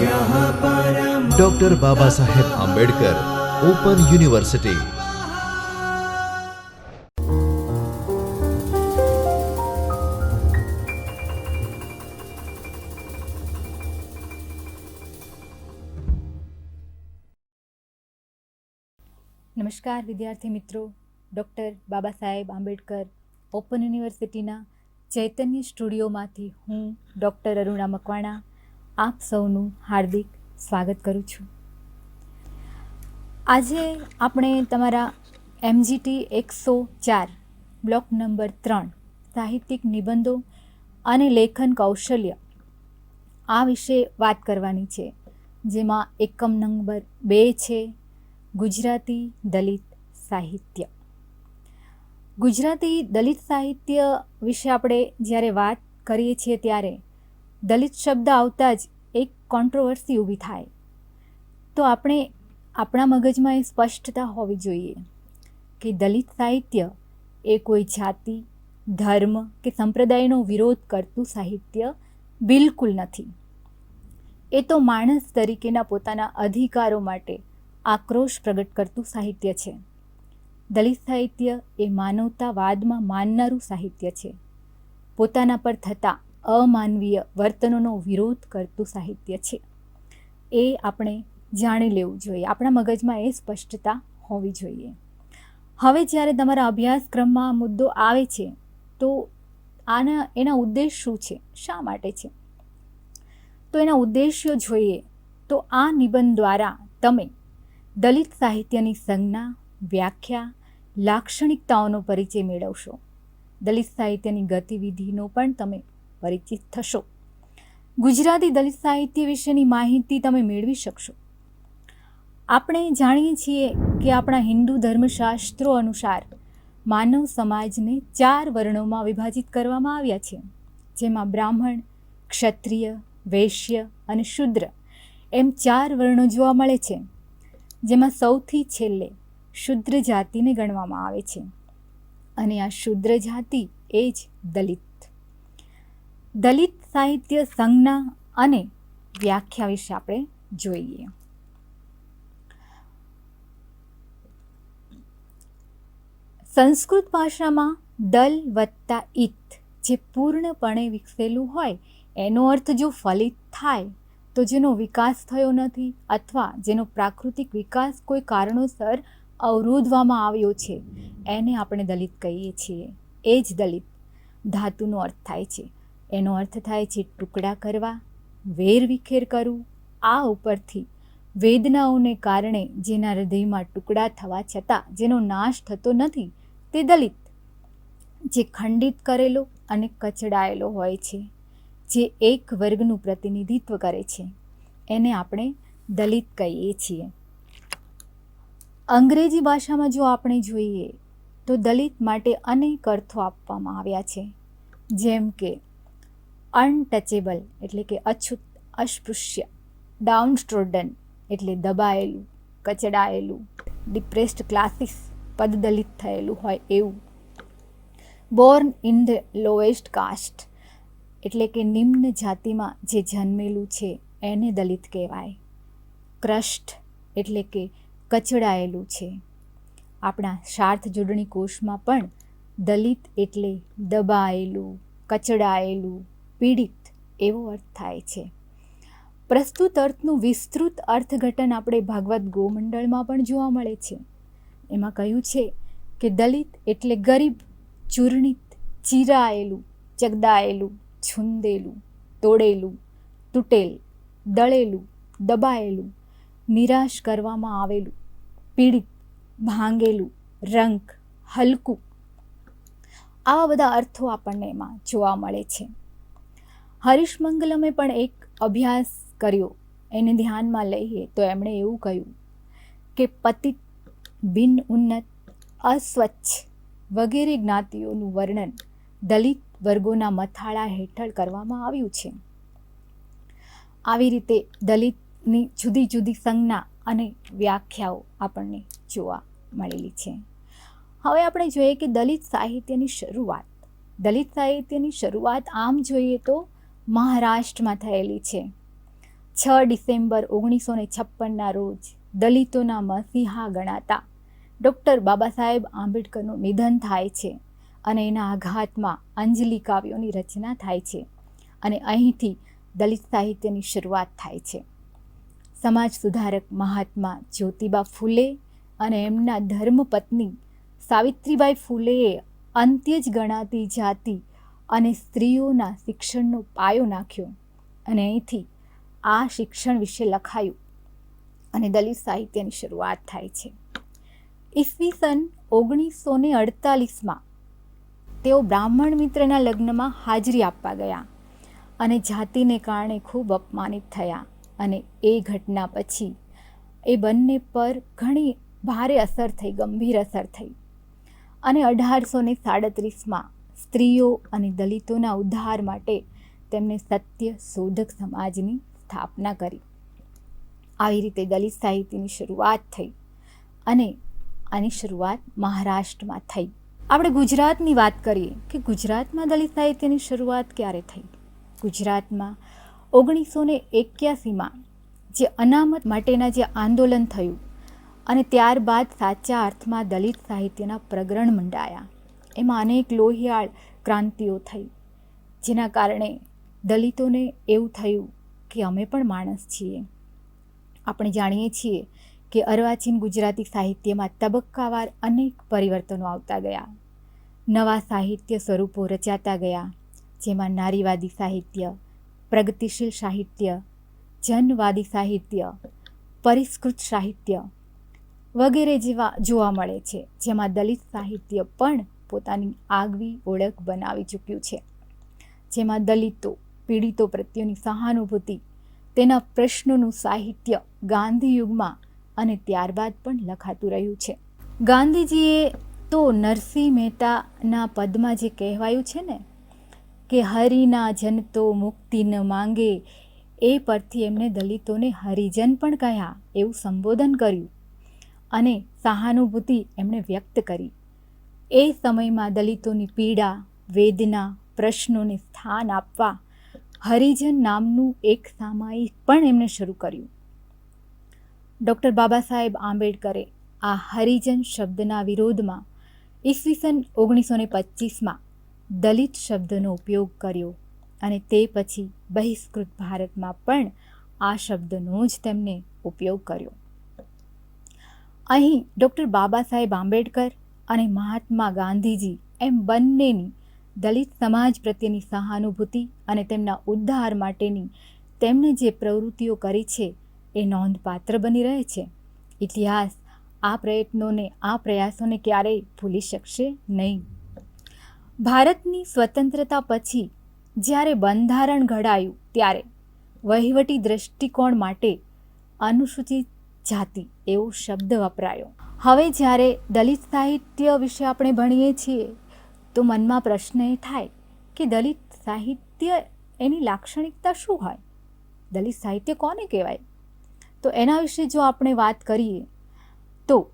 Doctor Baba Saheb Ambedkar open university નમસ્કાર, વિદ્યાર્થી મિત્રો. ડૉક્ટર બાબા સાહેબ આંબેડકર ઓપન યુનિવર્સિટીના ચૈતન્ય સ્ટુડિયોમાંથી હું ડૉક્ટર અરુણા મકવાણા આપ સૌનું હાર્દિક સ્વાગત કરું છું. આજે આપણે તમારા એમજીટી એકસો ચાર બ્લોક નંબર ત્રણ, સાહિત્યિક નિબંધો અને લેખન કૌશલ્ય આ વિશે વાત કરવાની છે. જેમાં એકમ નંબર બે છે, ગુજરાતી દલિત સાહિત્ય. ગુજરાતી દલિત સાહિત્ય વિશે આપણે જ્યારે વાત કરીએ છીએ ત્યારે દલિત શબ્દ આવતા જ એક કોન્ટ્રોવર્સી ઊભી થાય. તો આપણે આપણા મગજમાં એ સ્પષ્ટતા હોવી જોઈએ કે દલિત સાહિત્ય એ કોઈ જાતિ, ધર્મ કે સંપ્રદાયનો વિરોધ કરતું સાહિત્ય બિલકુલ નથી. એ તો માણસ તરીકેના પોતાના અધિકારો માટે આક્રોશ પ્રગટ કરતું સાહિત્ય છે. દલિત સાહિત્ય એ માનવતાવાદમાં માનનારું સાહિત્ય છે. પોતાના પર થતા અમાનવીય વર્તનોનો વિરોધ કરતું સાહિત્ય છે. એ આપણે જાણી લેવું જોઈએ. આપણા મગજમાં એ સ્પષ્ટતા હોવી જોઈએ. હવે જ્યારે તમારા અભ્યાસક્રમમાં મુદ્દો આવે છે, તો આના, એના ઉદ્દેશ શું છે? શા માટે છે? તો એના ઉદ્દેશ્યો જોઈએ તો આ નિબંધ દ્વારા તમે દલિત સાહિત્યની સંજ્ઞા, વ્યાખ્યા, લાક્ષણિકતાઓનો પરિચય મેળવશો. દલિત સાહિત્યની ગતિવિધિનો પણ તમે પરિચિત થશો. ગુજરાતી દલિત સાહિત્ય વિશેની માહિતી તમે મેળવી શકશો. આપણે જાણીએ છીએ કે આપણા હિન્દુ ધર્મશાસ્ત્રો અનુસાર માનવ સમાજને ચાર વર્ણોમાં વિભાજિત કરવામાં આવ્યા છે. જેમાં બ્રાહ્મણ, ક્ષત્રિય, વૈશ્ય અને શુદ્ર એમ ચાર વર્ણો જોવા મળે છે. જેમાં સૌથી છેલ્લે શુદ્ર જાતિને ગણવામાં આવે છે. અને આ શુદ્ર જાતિ એ જ દલિત. દલિત સાહિત્ય સંજ્ઞા અને વ્યાખ્યા વિશે આપણે જોઈએ. સંસ્કૃત ભાષામાં દલ વત્તા ઇત જે પૂર્ણપણે વિકસેલું હોય, એનો અર્થ જો ફલિત થાય, તો જેનો વિકાસ થયો નથી અથવા જેનો પ્રાકૃતિક વિકાસ કોઈ કારણોસર અવરોધવામાં આવ્યો છે, એને આપણે દલિત કહીએ છીએ. એ જ દલિત. ધાતુનો અર્થ થાય છે. એનો અર્થ થાય છે ટુકડા કરવા, વેર વિખેર કરવું. આ ઉપરથી વેદનાઓને કારણે જેના હૃદયમાં ટુકડા થવા છતાં જેનો નાશ થતો નથી, તે દલિત, જે ખંડિત કરેલો અને કચડાયેલો હોય છે, જે એક વર્ગનું પ્રતિનિધિત્વ કરે છે, એને આપણે દલિત કહીએ છીએ. અંગ્રેજી ભાષામાં જો આપણે જોઈએ, તો દલિત માટે અનેક અર્થો આપવામાં આવ્યા છે. જેમ કે અનટચેબલ એટલે કે અછૂત, અસ્પૃશ્ય ડાઉનસ્ટ્રોડન એટલે દબાયેલું, કચડાયેલું ડિપ્રેસ્ડ ક્લાસીસ પદદલિત થયેલું હોય એવું. Born in the lowest caste એટલે કે નિમ્ન જાતિમાં જે જન્મેલું છે, એને દલિત કહેવાય. ક્રષ્ટ એટલે કે કચડાયેલું છે. આપણા શાર્થ જોડણી કોષમાં પણ દલિત એટલે દબાયેલું, કચડાયેલું પીડિત એવો અર્થ થાય છે. પ્રસ્તુત અર્થનું વિસ્તૃત અર્થઘટન આપણે ભાગવત ગોમંડળમાં પણ જોવા મળે છે. એમાં કહ્યું છે કે દલિત એટલે ગરીબ, ચૂર્ણિત, ચીરાયેલું, ચગદાયેલું, છૂંદેલું, તોડેલું, તૂટેલ, દળેલું, દબાયેલું, નિરાશ કરવામાં આવેલું, પીડિત, ભાંગેલું, રંક, હલકું. આવા બધા અર્થો આપણને એમાં જોવા મળે છે. હરીશમંગલમે પણ એક અભ્યાસ કર્યો. એને ધ્યાનમાં લઈએ તો એમણે એવું કહ્યું કે, પતિત બિન ઉન્નત, અસ્વચ્છ વગેરે જ્ઞાતિઓનું વર્ણન દલિત વર્ગોના મથાળા હેઠળ કરવામાં આવ્યું છે. આવી રીતે દલિતની જુદી જુદી સંજ્ઞા અને વ્યાખ્યાઓ આપણને જોવા મળેલી છે. હવે આપણે જોઈએ કે દલિત સાહિત્યની શરૂઆત, દલિત સાહિત્યની શરૂઆત આમ જોઈએ તો મહારાષ્ટ્રમાં થયેલી છે. છ ડિસેમ્બર ઓગણીસો ને છપ્પનના રોજ દલિતોના મસીહા ગણાતા ડૉક્ટર બાબા સાહેબ આંબેડકરનું નિધન થાય છે અને એના આઘાતમાં અંજલિ કાવ્યોની રચના થાય છે અને અહીંથી દલિત સાહિત્યની શરૂઆત થાય છે. સમાજ સુધારક મહાત્મા જ્યોતિબા ફૂલે અને એમના ધર્મપત્ની સાવિત્રીબાઈ ફૂલેએ અંત્ય જ ગણાતી જાતિ અને સ્ત્રીઓના શિક્ષણનો પાયો નાખ્યો અને અહીંથી આ શિક્ષણ વિશે લખાયું અને દલિત સાહિત્યની શરૂઆત થાય છે. ઈસવીસન ઓગણીસો ને અડતાલીસમાં તેઓ બ્રાહ્મણ મિત્રના લગ્નમાં હાજરી આપવા ગયા અને જાતિને કારણે ખૂબ અપમાનિત થયા અને એ ઘટના પછી એ બંને પર ઘણી ભારે અસર થઈ, ગંભીર અસર થઈ અને અઢારસો ને સાડત્રીસમાં સ્ત્રીઓ અને દલિતોના ઉદ્ધાર માટે તેમણે સત્ય શોધક સમાજની સ્થાપના કરી. આવી રીતે દલિત સાહિત્યની શરૂઆત થઈ અને આની શરૂઆત મહારાષ્ટ્રમાં થઈ. આપણે ગુજરાતની વાત કરીએ કે ગુજરાતમાં દલિત સાહિત્યની શરૂઆત ક્યારે થઈ? ગુજરાતમાં ઓગણીસો ને એક્યાસીમાં જે અનામત માટેના જે આંદોલન થયું અને ત્યારબાદ સાચા અર્થમાં દલિત સાહિત્યના પ્રગરણ મંડાયા. એમાં અનેક લોહિયાળ ક્રાંતિઓ થઈ. જેના કારણે દલિતોને એવું થયું કે અમે પણ માણસ છીએ. આપણે જાણીએ છીએ કે અર્વાચીન ગુજરાતી સાહિત્યમાં તબક્કાવાર અનેક પરિવર્તનો આવતા ગયા. નવા સાહિત્ય સ્વરૂપો રચાતા ગયા, જેમાં નારીવાદી સાહિત્ય, પ્રગતિશીલ સાહિત્ય, જનવાદી સાહિત્ય, પરિષ્કૃત સાહિત્ય વગેરે જેવા જોવા મળે છે, જેમાં દલિત સાહિત્ય પણ પોતાની આગવી ઓળખ બનાવી ચૂક્યું છે. જેમાં દલિતો, પીડિતો પ્રત્યેની સહાનુભૂતિ, તેના પ્રશ્નોનું સાહિત્ય ગાંધી યુગમાં અને ત્યારબાદ પણ લખાતું રહ્યું છે. ગાંધીજીએ તો નરસિંહ મહેતાના પદમાં જે કહેવાયું છે ને, કે હરિના જનતો મુક્તિ ન માંગે, એ પરથી એમણે દલિતોને હરિજન પણ કહ્યા એવું સંબોધન કર્યું અને સહાનુભૂતિ એમણે વ્યક્ત કરી. એ સમયમાં દલિતોની પીડા, વેદના, પ્રશ્નોને સ્થાન આપવા હરિજન નામનું એક સામાયિક પણ એમણે શરૂ કર્યું. ડૉક્ટર બાબા સાહેબ આંબેડકરે આ હરિજન શબ્દના વિરોધમાં ઈસવીસન ઓગણીસો ને પચીસમાં દલિત શબ્દનો ઉપયોગ કર્યો અને તે પછી બહિષ્કૃત ભારતમાં પણ આ શબ્દનો જ તેમને ઉપયોગ કર્યો. અહીં ડૉક્ટર બાબા સાહેબ આંબેડકર અને મહાત્મા ગાંધીજી એમ બંનેની દલિત સમાજ પ્રત્યેની સહાનુભૂતિ અને તેમના ઉદ્ધાર માટેની તેમણે જે પ્રવૃત્તિઓ કરી છે એ નોંધપાત્ર બની રહે છે. ઇતિહાસ આ પ્રયત્નોને, આ પ્રયાસોને ક્યારેય ભૂલી શકશે નહીં. ભારતની સ્વતંત્રતા પછી જ્યારે બંધારણ ઘડાયું ત્યારે વહીવટી દૃષ્ટિકોણ માટે અનુસૂચિત જાતિ એવો શબ્દ વપરાયો. હવે જ્યારે દલિત સાહિત્ય વિશે આપણે ભણીએ છીએ, તો મનમાં પ્રશ્ન એ થાય કે દલિત સાહિત્ય એની લાક્ષણિકતા શું હોય? દલિત સાહિત્ય કોને કહેવાય? તો એના વિશે જો આપણે વાત કરીએ, તો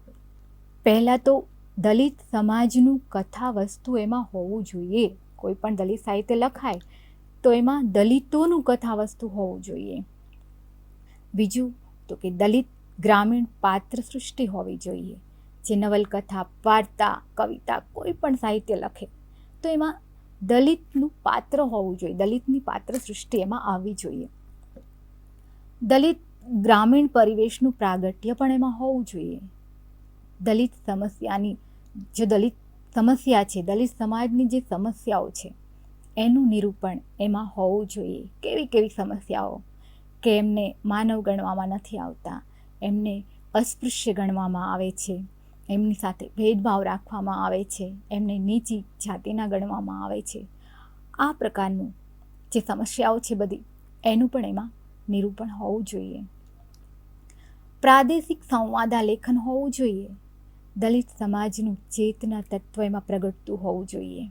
પહેલાં તો દલિત સમાજનું કથા વસ્તુ એમાં હોવું જોઈએ. કોઈ પણ દલિત સાહિત્ય લખાય, તો એમાં દલિતોનું કથા વસ્તુ હોવું જોઈએ. બીજું તો કે દલિત ગ્રામીણ પાત્ર સૃષ્ટિ હોવી જોઈએ. જે નવલકથા, વાર્તા, કવિતા કોઈ પણ સાહિત્ય લખે, તો એમાં દલિતનું પાત્ર હોવું જોઈએ. દલિતની પાત્ર સૃષ્ટિ એમાં આવવી જોઈએ. દલિત ગ્રામીણ પરિવેશનું પ્રાગટ્ય પણ એમાં હોવું જોઈએ. દલિત સમસ્યાની, જે દલિત સમસ્યા છે, દલિત સમાજની જે સમસ્યાઓ છે, એનું નિરૂપણ એમાં હોવું જોઈએ. કેવી કેવી સમસ્યાઓ, કે એમને માનવ ગણવામાં નથી આવતા એમને અસ્પૃશ્ય ગણવામાં આવે છે. એમની સાથે ભેદભાવ રાખવામાં આવે છે. એમને નીચી જાતિના ગણવામાં આવે છે. આ પ્રકારનું જે સમસ્યાઓ છે બધી, એનું પણ એમાં નિરૂપણ હોવું જોઈએ. પ્રાદેશિક સંવાદાલેખન હોવું જોઈએ. દલિત સમાજનું ચેતના તત્વ એમાં પ્રગટતું હોવું જોઈએ.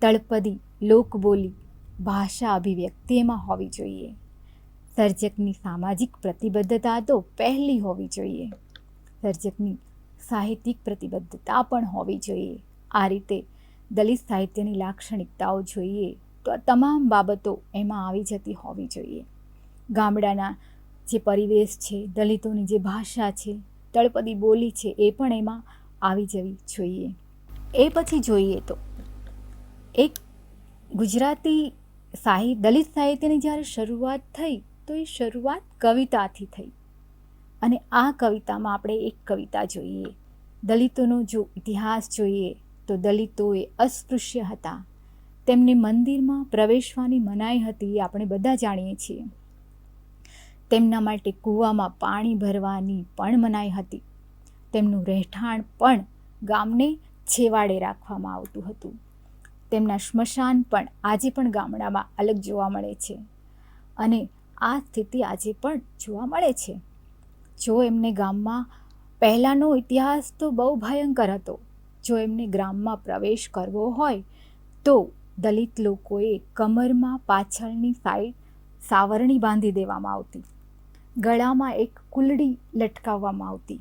તળપદી લોકબોલી, ભાષા અભિવ્યક્તિ એમાં હોવી જોઈએ. સર્જકની સામાજિક પ્રતિબદ્ધતા તો પહેલી હોવી જોઈએ. સર્જકની સાહિત્યિક પ્રતિબદ્ધતા પણ હોવી જોઈએ. આ રીતે દલિત સાહિત્યની લાક્ષણિકતાઓ જોઈએ તો આ તમામ બાબતો એમાં આવી જતી હોવી જોઈએ. ગામડાના જે પરિવેશ છે, દલિતોની જે ભાષા છે, તળપદી બોલી છે, એ પણ એમાં આવી જવી જોઈએ. એ પછી જોઈએ તો એક ગુજરાતી સાહિત્ય દલિત સાહિત્યની જ્યારે શરૂઆત થઈ તો એ શરૂઆત કવિતાથી થઈ. અને આ કવિતામાં આપણે એક કવિતા જોઈએ. દલિતોનો જો ઇતિહાસ જોઈએ, તો દલિતો એ અસ્પૃશ્ય હતા. તેમને મંદિરમાં પ્રવેશવાની મનાઈ હતી આપણે બધા જાણીએ છીએ. તેમના માટે કૂવામાં પાણી ભરવાની પણ મનાઈ હતી. તેમનું રહેઠાણ પણ ગામને છેવાડે રાખવામાં આવતું હતું. તેમના સ્મશાન પણ આજે પણ ગામડામાં અલગ જોવા મળે છે. અને આ સ્થિતિ આજે પણ જોવા મળે છે. જો એમને ગામમાં પહેલાંનો ઇતિહાસ તો બહુ ભયંકર હતો, જો એમને ગ્રામમાં પ્રવેશ કરવો હોય, તો દલિત લોકોએ કમરમાં પાછળની સાઈડ સાવરણી બાંધી દેવામાં આવતી, ગળામાં એક કુલડી લટકાવવામાં આવતી.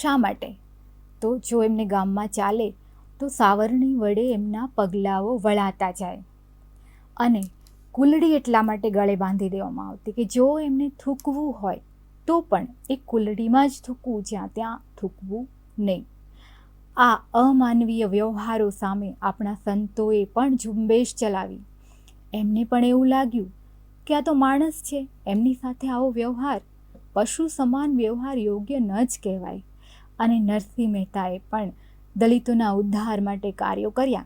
શા માટે? તો જો એમને ગામમાં ચાલે, તો સાવરણી વડે એમના પગલાઓ વળાતા જાય. અને કુલડી એટલા માટે ગળે બાંધી દેવામાં આવતી કે જો એમને થૂકવું હોય, તો પણ એ કુલડીમાં જ થૂકવું, જ્યાં ત્યાં થૂકવું નહીં. આ અમાનવીય વ્યવહારો સામે આપણા સંતોએ પણ ઝુંબેશ ચલાવી. એમને પણ એવું લાગ્યું કે આ તો માણસ છે, એમની સાથે આવો વ્યવહાર. પશુ સમાન વ્યવહાર યોગ્ય ન જ કહેવાય. અને નરસિંહ મહેતાએ પણ દલિતોના ઉદ્ધાર માટે કાર્યો કર્યા.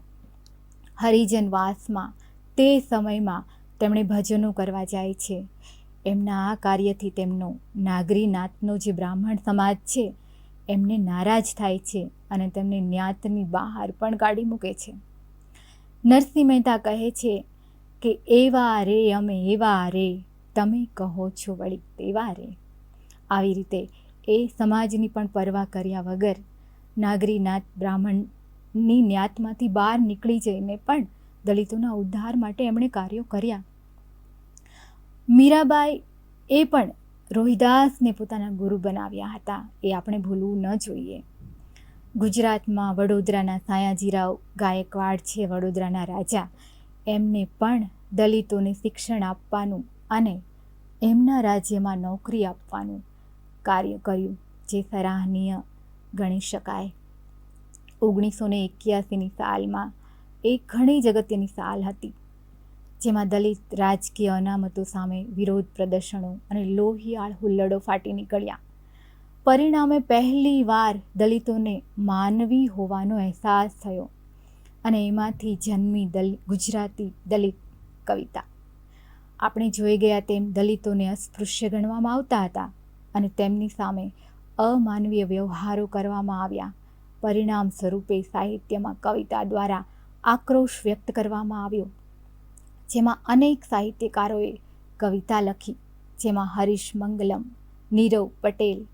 હરિજન વાસમાં તે સમયમાં તેમણે ભજનો કરવા જાય છે. એમના આ કાર્યથી તેમનો નાગરીનાથનો જે બ્રાહ્મણ સમાજ છે, એમને નારાજ થાય છે અને તેમને ન્યાતની બહાર પણ કાઢી મૂકે છે. નરસિંહ મહેતા કહે છે કે, એવા રે અમે, એવા રે, તમે કહો છો વળી તેવા રે. આવી રીતે એ સમાજની પણ પરવા કર્યા વગર નાગરીનાથ બ્રાહ્મણની ન્યાતમાંથી બહાર નીકળી જઈને પણ દલિતોના ઉદ્ધાર માટે એમણે કાર્યો કર્યા. મીરાબાઈ એ પણ રોહિદાસને પોતાના ગુરુ બનાવ્યા હતા. એ આપણે ભૂલવું ન જોઈએ. ગુજરાતમાં વડોદરાના સાયાજીરાવ ગાયકવાડ છે વડોદરાના રાજા. એમને પણ દલિતોને શિક્ષણ આપવાનું અને એમના રાજ્યમાં નોકરી આપવાનું કાર્ય કર્યું, જે સરાહનીય ગણી શકાય. ઓગણીસો ને એક્યાસીની સાલમાં એ ઘણી જગત્યની સાલ હતી, જેમાં દલિત, રાજકીય અનામતો સામે વિરોધ પ્રદર્શનો અને લોહિયાળ હુલ્લડો ફાટી નીકળ્યા. પરિણામે પહેલી વાર દલિતોને માનવી હોવાનો અહેસાસ થયો અને એમાંથી જન્મી દલિત ગુજરાતી દલિત કવિતા. આપણે જોઈ ગયા તેમ દલિતોને અસ્પૃશ્ય ગણવામાં આવતા હતા અને તેમની સામે અમાનવીય વ્યવહારો કરવામાં આવ્યા. પરિણામ સ્વરૂપે સાહિત્યમાં કવિતા દ્વારા આક્રોશ વ્યક્ત કરવામાં આવ્યો. જેમાં અનેક સાહિત્યકારોએ કવિતા લખી, જેમાં હરીશ મંગલમ, નીરવ પટેલ,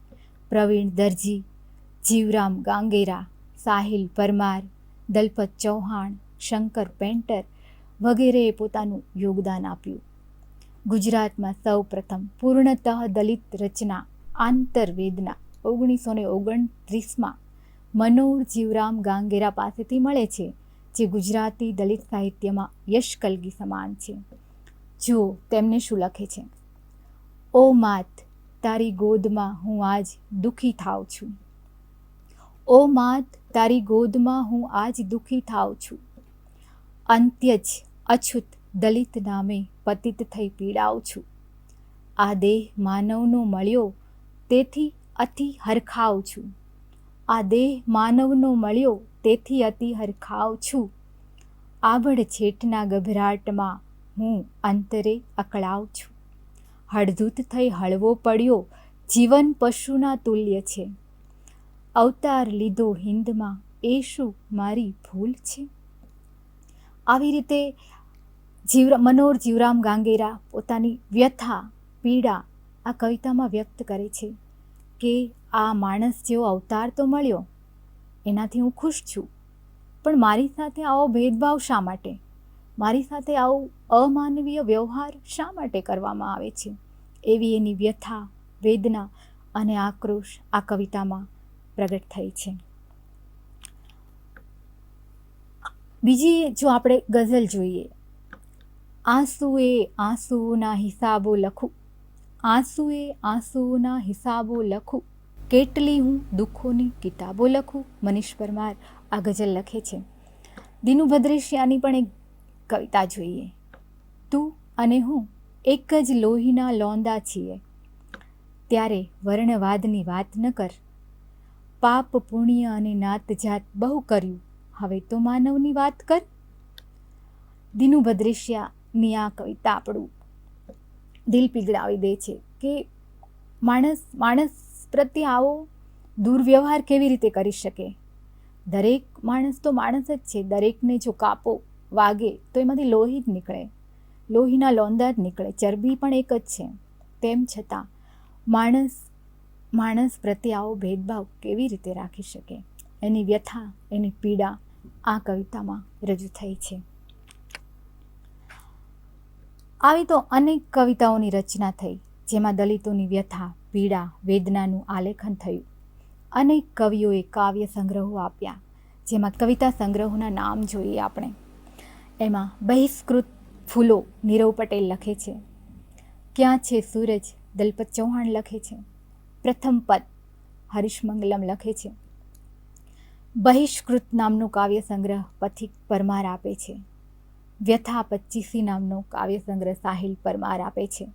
પ્રવીણ દરજી, જીવરામ ગાંગેરા, સાહિલ પરમાર, દલપત ચૌહાણ, શંકર પેન્ટર વગેરેએ પોતાનું યોગદાન આપ્યું. ગુજરાતમાં સૌ પ્રથમ પૂર્ણતઃ દલિત રચના આંતરવેદના ઓગણીસો ને ઓગણત્રીસમાં મનોર જીવરામ ગાંગેરા પાસેથી મળે છે. જે ગુજરાતી દલિત સાહિત્યમાં યશ કલગી સમાન છે. જો તેમને શું લખે છે? ઓ માત, તારી ગોદમાં હું આજ દુઃખી થાવ છું. ઓ માત, તારી ગોદમાં હું આજ દુઃખી થાવ છું. અંત્ય જ અછૂત દલિત નામે પતિત થઈ પીડાવ છું. આ દેહ માનવનો મળ્યો, તેથી અતિ હરખાવ છું. આ દેહ માનવનો મળ્યો તેથી અતિ હરખાવ છું. આવડ છેટના ગભરાટમાં હું અંતરે અકળાવ છું. હળધૂત થઈ હળવો પડ્યો, જીવન પશુના તુલ્ય છે. અવતાર લીધો હિન્દમાં એ શું મારી ભૂલ છે? આવી રીતે જીવ મનોર જીવરામ ગાંગેરા પોતાની વ્યથા, પીડા આ કવિતામાં વ્યક્ત કરે છે કે આ માણસ જેવો અવતાર તો મળ્યો એનાથી હું ખુશ છું. પણ મારી સાથે આવો ભેદભાવ શા માટે? મારી સાથે આવું અમાનવીય વ્યવહાર શા માટે કરવામાં આવે છે? એવી એની વ્યથા, વેદના અને આક્રોશ આ કવિતામાં પ્રગટ થઈ છે. બીજી જો આપણે ગઝલ જોઈએ. આંસુએ આંસુના હિસાબો લખું. આંસુએ આંસુના હિસાબો લખું. કેટલી હું દુઃખોની કિતાબો લખું? મનીષ પરમાર આ ગઝલ લખે છે. દિનુ ભદ્રેશિયાની પણ એક કવિતા જોઈએ. તું અને હું એક જ લોહીના લોંદા છીએ. ત્યારે વર્ણવાદની વાત ન કર. પાપ પુણ્ય અને નાત જાત બહુ કર્યું. હવે તો માનવની વાત કર. દિનુ ભદ્રેશિયાની આ કવિતા આપણું દિલ પીગળાવી દે છે કે માણસ માણસ પ્રત્યે આવો દુર્વ્યવહાર કેવી રીતે કરી શકે? દરેક માણસ તો માણસ જ છે. દરેકને જો કાપો, વાગે, તો એમાંથી લોહી જ નીકળે. લોહીના લોંદા જ નીકળે. ચરબી પણ એક જ છે. તેમ છતાં, માણસ માણસ પ્રત્યે આવો ભેદભાવ કેવી રીતે રાખી શકે? એની વ્યથા, એની પીડા આ કવિતામાં રજૂ થઈ છે. આવી તો અનેક કવિતાઓની રચના થઈ, જેમાં દલિતોની વ્યથા પીડા, વેદનાનું આલેખન થયું. અનેક કવિઓએ કાવ્ય સંગ્રહો આપ્યા, જેમાં કવિતા સંગ્રહોના નામ જોઈએ આપણે. એમાં બહિષ્કૃત ફૂલો નીરવ પટેલ લખે છે. ક્યાં છે સૂરજ? દલપત ચૌહાણ લખે છે. પ્રથમ પદ હરીશમંગલમ લખે છે. બહિષ્કૃત નામનું કાવ્ય સંગ્રહ પથિક પરમાર આપે છે. વ્યથા પચ્ચીસી નામનો કાવ્ય સંગ્રહ સાહિલ પરમાર આપે છે.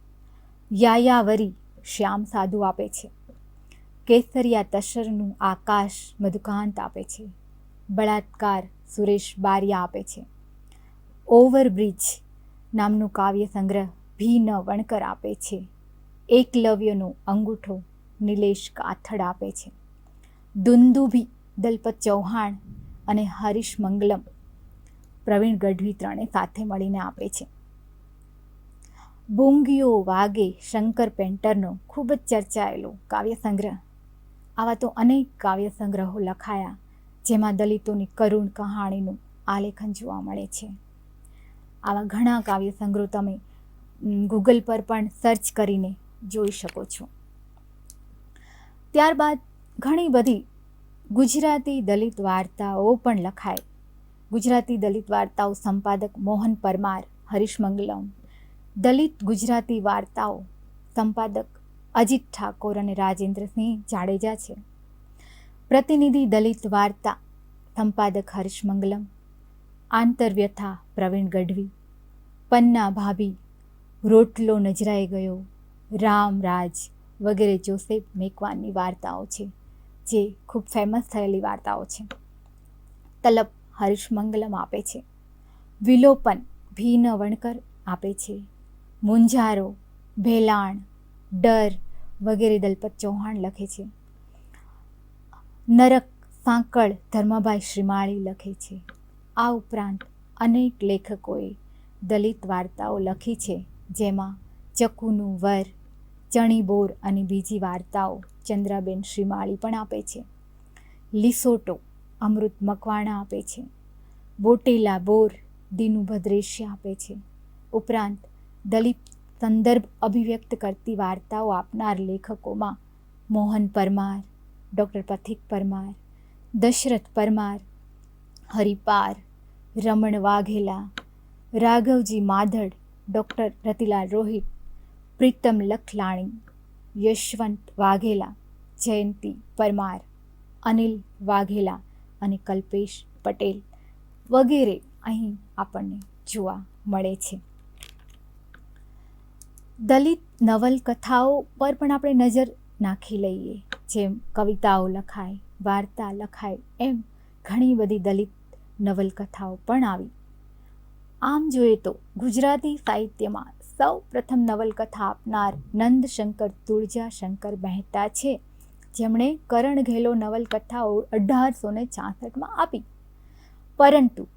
યાયાવરી શ્યામ સાધુ આપે છે. કેસરિયા તશરનું આકાશ મધુકાંત આપે છે. બળાત્કાર સુરેશ બારિયા આપે છે. ઓવરબ્રિજ નામનું કાવ્ય સંગ્રહ ભી ન વણકર આપે છે. એકલવ્યનો અંગૂઠો નિલેશ કાથડ આપે છે. દુંદુભી, દલપત ચૌહાણ અને હરીશ મંગલમ પ્રવીણ ગઢવી ત્રણે સાથે મળીને આપે છે. બોંગીઓ વાગે શંકર પેન્ટરનો ખૂબ જ ચર્ચાયેલો કાવ્ય સંગ્રહ આવા તો અનેક કાવ્ય સંગ્રહો લખાયા, જેમાં દલિતોની કરુણ કહાણીનું આલેખન જોવા મળે છે. આવા ઘણા કાવ્ય સંગ્રહો તમે ગૂગલ પર પણ સર્ચ કરીને જોઈ શકો છો. ત્યારબાદ ઘણી બધી ગુજરાતી દલિત વાર્તાઓ પણ લખાય. ગુજરાતી દલિત વાર્તાઓ સંપાદક મોહન પરમાર, હરીશ મંગલમ દલિત ગુજરાતી વાર્તાઓ સંપાદક અજીત ઠાકોર અને રાજેન્દ્રસિંહ જાડેજા છે. પ્રતિનિધિ દલિત વાર્તા સંપાદક હર્ષ મંગલમ, આંતરવ્યથા પ્રવીણ ગઢવી, પન્ના ભાભી, રોટલો નજરાઈ ગયો, રામ રાજ વગેરે જોસેફ મેકવાનની વાર્તાઓ છે, જે ખૂબ ફેમસ થયેલી વાર્તાઓ છે. તલબ હર્ષ મંગલમ આપે છે. વિલોપન ભીન વણકર આપે છે. મુંજારો, ભેલાણ, ડર વગેરે દલપત ચૌહાણ લખે છે. નરક, સાંકળ, ધર્મભાઈ શ્રીમાળી લખે છે. આ ઉપરાંત અનેક લેખકોએ દલિત વાર્તાઓ લખી છે, જેમાં ચકુનું વર ચણીબોર અને બીજી વાર્તાઓ ચંદ્રાબેન શ્રીમાળી પણ આપે છે. લિસોટો અમૃત મકવાણા આપે છે. બોટેલા બોર દીનુ ભદ્રેશ્ય આપે છે. ઉપરાંત દલિત સંદર્ભ અભિવ્યક્ત કરતી વાર્તાઓ આપનાર લેખકોમાં મોહન પરમાર, ડૉક્ટર પથિક પરમાર, દશરથ પરમાર, હરિપાર, રમણ વાઘેલા, રાઘવજી માધડ, ડૉક્ટર રતિલાલ રોહિત, પ્રીતમ લખલાણી, યશવંત વાઘેલા, જયંતી પરમાર, અનિલ વાઘેલા અને કલ્પેશ પટેલ વગેરે અહીં આપણને જોવા મળે છે. દલિત નવલકથાઓ પર પણ આપણે નજર નાખી લઈએ. જેમ કવિતાઓ લખાય, વાર્તા લખાય, એમ ઘણી બધી દલિત નવલકથાઓ પણ આવી. આમ જોઈએ તો ગુજરાતી સાહિત્યમાં સૌ પ્રથમ નવલકથા આપનાર નંદશંકર તુળજા શંકર મહેતા છે, જેમણે કરણ ઘેલો નવલકથાઓ અઢારસો ને છાસઠમાં આપી. પરંતુ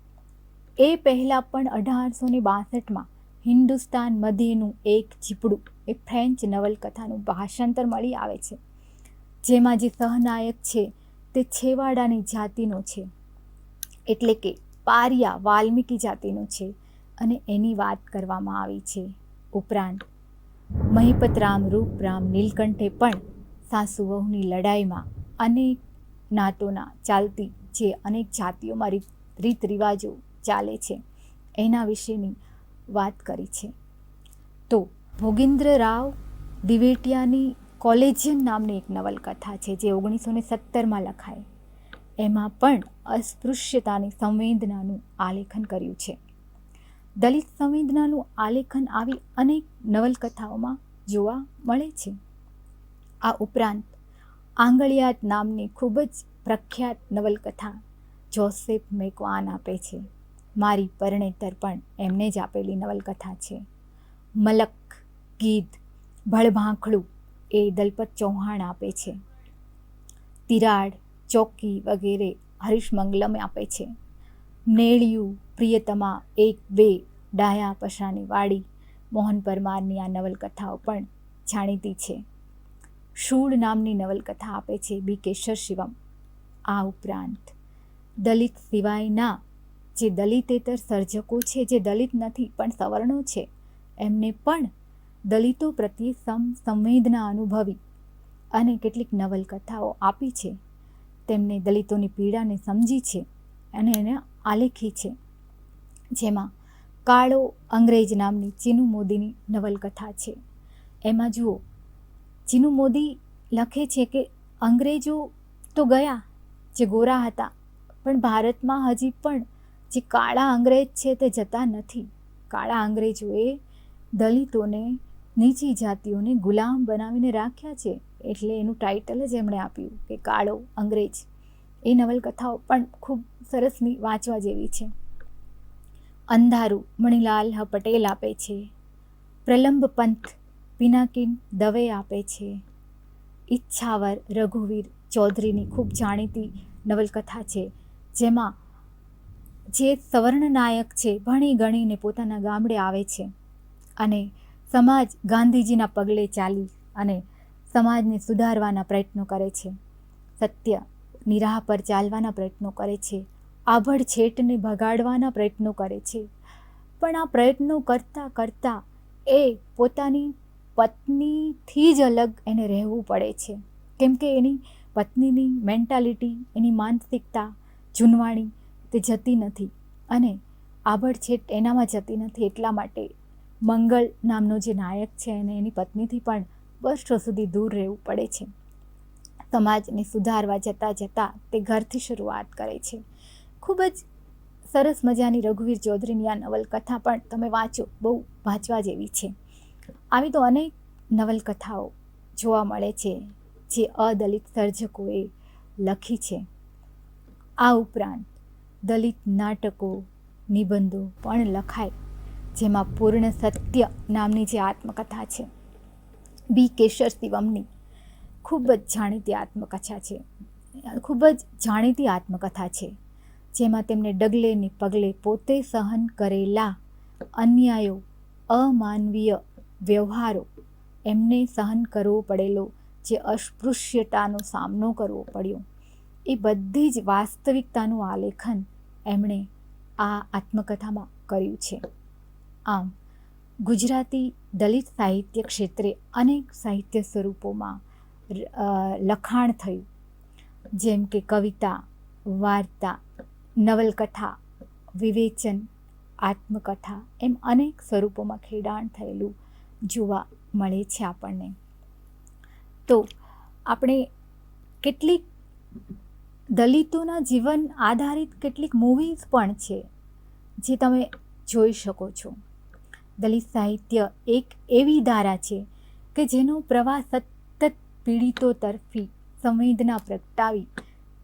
એ પહેલાં પણ અઢારસો ને બાસઠમાં હિન્દુસ્તાન મધ્યનું એક ઝીપડું એ ફ્રેન્ચ નવલકથાનું ભાષાંતર મળી આવે છે. જેમાં જે સહનાયક છે, તે છેવાડાની જાતિનો છે. એટલે કે પારિયા વાલ્મીકી જાતિનો છે અને એની વાત કરવામાં આવી છે ઉપરાંત મહિપતરામ રૂપરામ નીલકંઠે પણ સાસુ વહુની લડાઈમાં અનેક નાતોના ચાલતી જે અનેક જાતિઓમાં રીત રિવાજો ચાલે છે. એના વિશેની વાત કરી છે. તો ભોગેન્દ્ર રાવ દિવેટિયાની કોલેજિયન નામની એક નવલકથા છે જે ઓગણીસો ને સત્તરમાં લખાય. એમાં પણ અસ્પૃશ્યતાની સંવેદનાનું આલેખન કર્યું છે. દલિત સંવેદનાનું આલેખન આવી અનેક નવલકથાઓમાં જોવા મળે છે. આ ઉપરાંત આંગળિયાત નામની ખૂબ જ પ્રખ્યાત નવલકથા જોસેફ મેકવાન આપે છે. મારી પરણેતર પણ એમને જ આપેલી નવલકથા છે. મલક ગીધ ભળભાંખડું એ દલપત ચૌહાણ આપે છે. તિરાડ, ચોકી વગેરે હરીશ મંગલમ આપે છે. નેળિયું, પ્રિયતમા, એક, બે, ડાયા, પશાની વાડી, મોહન પરમારની આ નવલકથાઓ પણ જાણીતી છે. શૂળ નામની નવલકથા આપે છે બી. કેશર શિવમ. આ ઉપરાંત દલિત સિવાયના જે દલિતેતર સર્જકો છે, જે દલિત નથી, પણ સવર્ણો છે, એમને પણ દલિતો પ્રત્યે સમ, સંવેદના અનુભવી અને કેટલીક નવલકથાઓ આપી છે. તેમને દલિતોની પીડાને સમજી છે અને એને આલેખી છે. જેમાં કાળો અંગ્રેજ નામની ચીનુ મોદીની નવલકથા છે. એમાં જુઓ, ચીનુ મોદી લખે છે કે અંગ્રેજો તો ગયા જે ગોરા હતા, પણ ભારતમાં હજી પણ જે કાળા અંગ્રેજ છે તે જતા નથી. કાળા અંગ્રેજોએ દલિતોને, નીચી જાતિઓને ગુલામ બનાવીને રાખ્યા છે. એટલે એનું ટાઇટલ જ એમણે આપ્યું કે કાળો અંગ્રેજ. એ નવલકથાઓ પણ ખૂબ સરસની વાંચવા જેવી છે. અંધારું મણિલાલ હ પટેલ આપે છે. પ્રલંબ પંથ પિનાકિન દવે આપે છે. ઈચ્છાવર રઘુવીર ચૌધરીની ખૂબ જાણીતી નવલકથા છે, જેમાં જે સવર્ણનાયક છે, ભણી ગણીને પોતાના ગામડે આવે છે અને સમાજ ગાંધીજીના પગલે ચાલી અને સમાજને સુધારવાના પ્રયત્નો કરે છે. સત્ય નિરાહ પર ચાલવાના પ્રયત્નો કરે છે. આભડ છેટને ભગાડવાના પ્રયત્નો કરે છે. પણ આ પ્રયત્નો કરતાં કરતાં એ પોતાની પત્નીથી જ અલગ એને રહેવું પડે છે. કેમ કે એની પત્નીની મેન્ટાલિટી એની માનસિકતા, જૂનવાણી તે જતી નથી અને આભડછેટ એનામાં જતી નથી એટલા માટે મંગળ નામનો જે નાયક છે અને એની પત્નીથી પણ વર્ષો સુધી દૂર રહેવું પડે છે. સમાજને સુધારવા જતાં જતાં તે ઘરથી શરૂઆત કરે છે. ખૂબ જ સરસ મજાની રઘુવીર ચૌધરીની આ નવલકથા પણ તમે વાંચો, બહુ વાંચવા જેવી છે. આવી તો અનેક નવલકથાઓ જોવા મળે છે, જે અદલિત સર્જકોએ લખી છે. આ ઉપરાંત દલિત નાટકો, નિબંધો પણ લખાય, જેમાં પૂર્ણ સત્ય નામની જે આત્મકથા છે. બી. કેશર શિવમની ખૂબ જ જાણીતી આત્મકથા છે. ખૂબ જ જાણીતી આત્મકથા છે, જેમાં તેમને ડગલે ને પગલે પોતે સહન કરેલા અન્યાયો, અમાનવીય વ્યવહારો, એમને સહન કરવો પડેલો જે અસ્પૃશ્યતાનો સામનો કરવો પડ્યો. એ બધી જ વાસ્તવિકતાનું આલેખન એમણે આ આત્મકથામાં કર્યું છે. આમ, ગુજરાતી દલિત સાહિત્ય ક્ષેત્રે અનેક સાહિત્ય સ્વરૂપોમાં લખાણ થયું. જેમ કે કવિતા, વાર્તા, નવલકથા, વિવેચન, આત્મકથા એમ અનેક સ્વરૂપોમાં ખેડાણ થયેલું જોવા મળે છે આપણને. તો, આપણે કેટલીક દલિતોના જીવન આધારિત કેટલીક મૂવીઝ પણ છે, જે તમે જોઈ શકો છો. દલિત સાહિત્ય એક એવી ધારા છે કે જેનો પ્રવાહ સતત પીડિતો તરફી સંવેદના પ્રગટાવી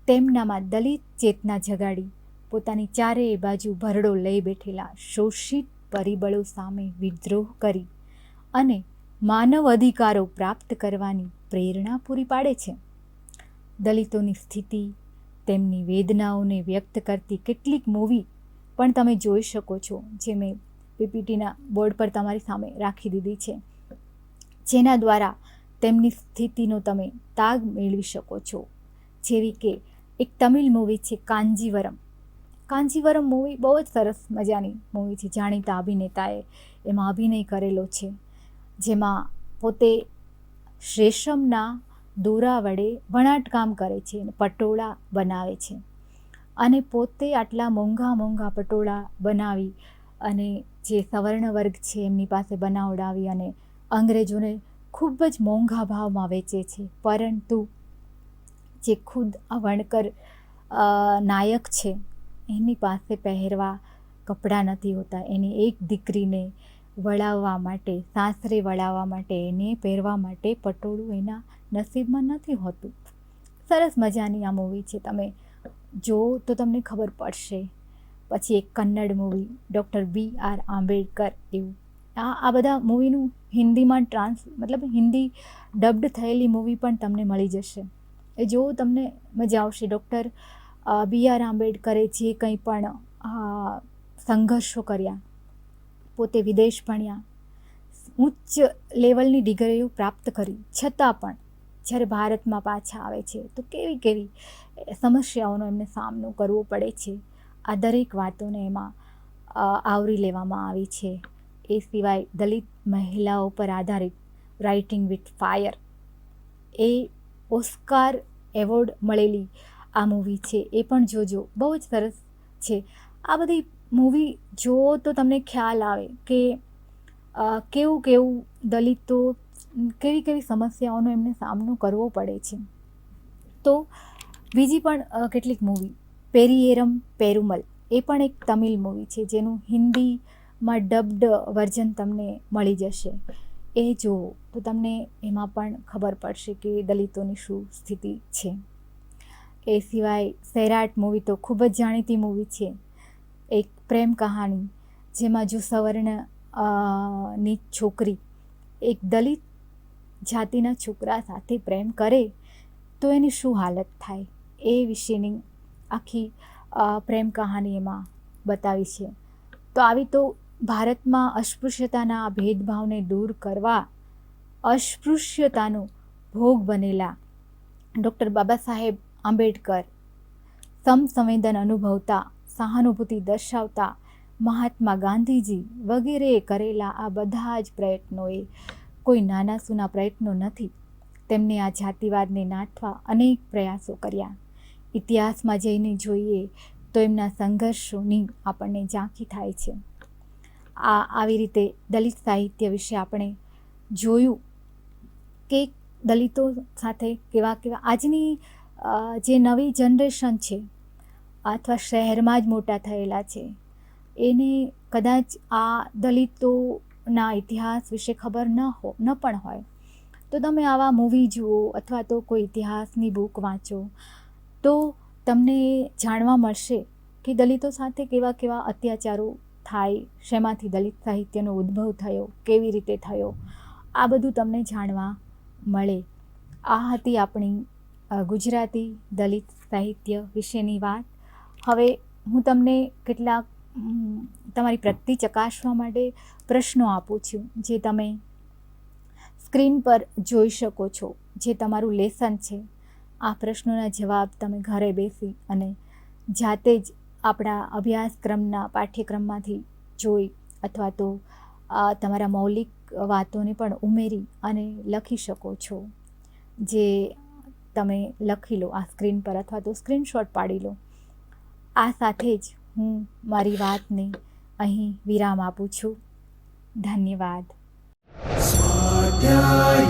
તેમનામાં દલિત ચેતના જગાડી, પોતાની ચારેય બાજુ ભરડો લઈ બેઠેલા શોષિત પરિબળો સામે વિદ્રોહ કરી અને માનવ અધિકારો પ્રાપ્ત કરવાની પ્રેરણા પૂરી પાડે છે. દલિતોની સ્થિતિ તેમની વેદનાઓને વ્યક્ત કરતી કેટલીક મૂવી પણ તમે જોઈ શકો છો, જે મેં પીપીટીના બોર્ડ પર તમારી સામે રાખી દીધી છે. જેના દ્વારા તેમની સ્થિતિનો તમે તાગ મેળવી શકો છો. જેવી કે, એક તમિલ મૂવી છે, કાંજીવરમ. કાંજીવરમ મૂવી બહુ જ સરસ મજાની મૂવી છે, જાણીતા અભિનેતાએ એમાં અભિનય કરેલો છે. જેમાં પોતે રેશમના દોરા વડે વણાટકામ કરે છે પટોળા બનાવે છે. અને પોતે આટલા મોંઘા મોંઘા પટોળા બનાવી અને જે સવર્ણ વર્ગ છે એમની પાસે બનાવડાવી અને અંગ્રેજોને ખૂબ જ મોંઘા ભાવમાં વેચે છે. પરંતુ જે ખુદ આ વણકર નાયક છે, એની પાસે પહેરવા કપડાં નથી હોતા. એની એક દીકરીને વળાવવા માટે, સાસરે વળાવવા માટે, એને પહેરવા માટે પટોળું એના નસીબમાં નથી હોતું. સરસ મજાની આ મૂવી છે. તમે જો તો તમને ખબર પડશે. પછી એક Kannada movie doctor B R Ambedkar એવું. આ આ બધા મૂવીનું હિન્દીમાં ટ્રાન્સ મતલબ હિન્દી ડબ્ડ થયેલી મૂવી પણ તમને મળી જશે. એ જો તમને મજા આવશે. ડૉક્ટર બી આર આંબેડકરે જે કંઈ પણ સંઘર્ષો કર્યા પોતે વિદેશ ભણ્યા. ઉચ્ચ લેવલની ડિગ્રીઓ પ્રાપ્ત કરી. છતાં પણ જ્યારે ભારતમાં પાછા આવે છે, તો કેવી કેવી સમસ્યાઓનો એમને સામનો કરવો પડે છે. આ દરેક વાતોને એમાં આવરી લેવામાં આવી છે. એ સિવાય દલિત મહિલાઓ પર આધારિત writing with fire. A Oscar award મળેલી આ મૂવી છે. એ પણ જોજો. બહુ જ સરસ છે. આ બધી મૂવી જુઓ તો તમને ખ્યાલ આવે કે કેવું કેવું દલિતો કેવી કેવી સમસ્યાઓનો એમને સામનો કરવો પડે છે. તો બીજી પણ કેટલીક મૂવી પેરિયેરમ પેરુમલ, એ પણ એક તમિલ મૂવી છે, જેનું હિન્દીમાં ડબ્ડ વર્ઝન તમને મળી જશે. એ જુઓ, તો તમને એમાં પણ ખબર પડશે કે દલિતોની શું સ્થિતિ છે. એ સિવાય સૈરાટ મૂવી તો ખૂબ જ જાણીતી મૂવી છે. એક પ્રેમ કહાણી જેમાં જો સવર્ણની છોકરી એક દલિત જાતિના છોકરા સાથે પ્રેમ કરે તો એની શું હાલત થાય એ વિશેની આખી પ્રેમ કહાની એમાં બતાવી છે. તો આવી તો ભારતમાં અસ્પૃશ્યતાના ભેદભાવને દૂર કરવા અસ્પૃશ્યતાનો ભોગ બનેલા ડૉક્ટર બાબા સાહેબ આંબેડકર સમસંવેદન અનુભવતા સહાનુભૂતિ દર્શાવતા મહાત્મા ગાંધીજી વગેરેએ કરેલા આ બધા જ પ્રયત્નોએ કોઈ નાના સૂના પ્રયત્નો નથી. તેમને આ જાતિવાદને નાથવા અનેક પ્રયાસો કર્યા. ઇતિહાસમાં જઈને જોઈએ તો એમના સંઘર્ષોની આપણને ઝાંખી થાય છે. આ આવી રીતે દલિત સાહિત્ય વિશે આપણે જોયું કે દલિતો સાથે કેવા કેવા આજની જે નવી જનરેશન છે અથવા શહેરમાં જ મોટા થયેલા છે. એને કદાચ આ દલિતોના ઇતિહાસ વિશે ખબર ન હો, ન પણ હોય. તો તમે આવા મૂવી જુઓ અથવા તો કોઈ ઇતિહાસની બુક વાંચો, તો તમને જાણવા મળશે કે દલિતો સાથે કેવા કેવા અત્યાચારો થાય, શેમાંથી દલિત સાહિત્યનો ઉદ્ભવ થયો, કેવી રીતે થયો, આ બધું તમને જાણવા મળે. આ હતી આપણી ગુજરાતી દલિત સાહિત્ય વિશેની વાત. હવે હું તમને કેટલાક તમારી પ્રગતિ ચકાસવા માટે પ્રશ્નો આપું છું, જે તમે સ્ક્રીન પર જોઈ શકો છો, જે તમારું લેસન છે. આ પ્રશ્નોના જવાબ તમે ઘરે બેસી અને જાતે જ આપણા અભ્યાસક્રમના પાઠ્યક્રમમાંથી જોઈ અથવા તો તમારા મૌલિક વાતોને પણ ઉમેરી અને લખી શકો છો. જે તમે લખી લો, આ સ્ક્રીન પર અથવા તો સ્ક્રીનશોટ પાડી લો. આ સાથે જ હું મારી વાતને અહીં વિરામ આપું છું. ધન્યવાદ. સ્વાધ્યાય